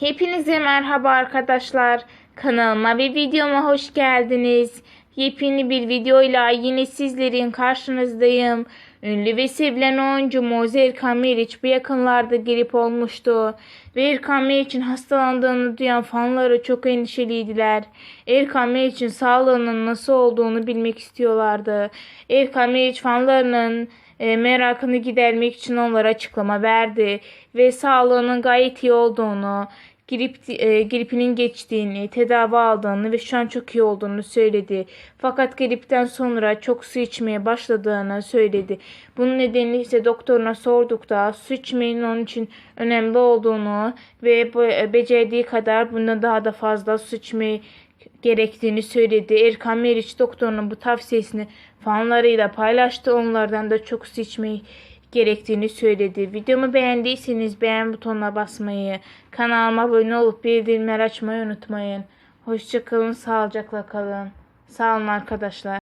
Hepinize merhaba arkadaşlar. Kanalıma ve videoma hoş geldiniz. Yepyeni bir videoyla yine sizlerin karşınızdayım. Ünlü ve sevilen oyuncu Moze Erkan Meriç bu yakınlarda grip olmuştu. Ve Erkan Meriç'in hastalandığını duyan fanları çok endişeliydiler. Erkan Meriç'in sağlığının nasıl olduğunu bilmek istiyorlardı. Erkan Meriç fanlarının e, merakını gidermek için onlara açıklama verdi ve sağlığının gayet iyi olduğunu, grip, e, gripinin geçtiğini, tedavi aldığını ve şu an çok iyi olduğunu söyledi. Fakat gripten sonra çok su içmeye başladığını söyledi. Bunun nedeni ise doktoruna sordukta su içmenin onun için önemli olduğunu ve e, becerdiği kadar bundan daha da fazla su içmeyi gerektiğini söyledi. Erkan Meriç doktorunun bu tavsiyesini fanlarıyla paylaştı. Onlardan da çok su içmeyi gerektiğini söyledi. Videomu beğendiyseniz beğen butonuna basmayı, kanalıma abone olup bildirimleri açmayı unutmayın. Hoşçakalın, sağlıcakla kalın. Sağ olun arkadaşlar.